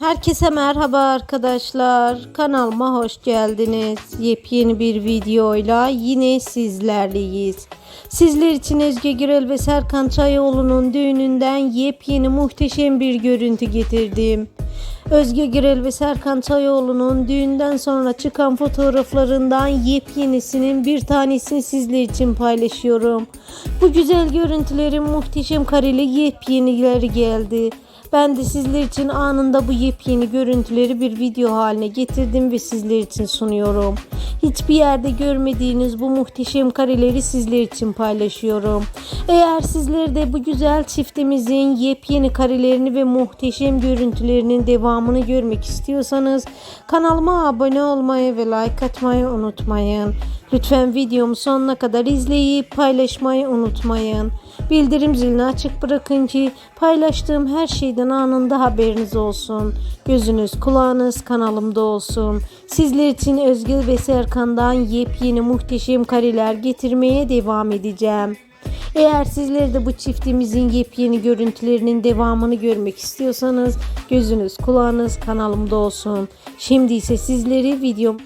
Herkese merhaba arkadaşlar. Kanalıma hoş geldiniz. Yepyeni bir videoyla yine sizlerleyiz. Sizler için Özge Gürel ve Serkan Çayoğlu'nun düğününden yepyeni muhteşem bir görüntü getirdim. Özge Gürel ve Serkan Çayoğlu'nun düğünden sonra çıkan fotoğraflarından yepyenisinin bir tanesini sizler için paylaşıyorum. Bu güzel görüntülerin muhteşem kareli yepyenileri geldi. Ben de sizler için anında bu yepyeni görüntüleri bir video haline getirdim ve sizler için sunuyorum. Hiçbir yerde görmediğiniz bu muhteşem kareleri sizler için paylaşıyorum. Eğer sizler de bu güzel çiftimizin yepyeni karelerini ve muhteşem görüntülerinin devamını görmek istiyorsanız kanalıma abone olmayı ve like atmayı unutmayın. Lütfen videomu sonuna kadar izleyip paylaşmayı unutmayın. Bildirim zilini açık bırakın ki paylaştığım her şeyden anında haberiniz olsun. Gözünüz kulağınız kanalımda olsun. Sizler için Özgür ve Serkan'dan yepyeni muhteşem kareler getirmeye devam edeceğim. Eğer sizler de bu çiftimizin yepyeni görüntülerinin devamını görmek istiyorsanız gözünüz kulağınız kanalımda olsun. Şimdi ise sizleri videom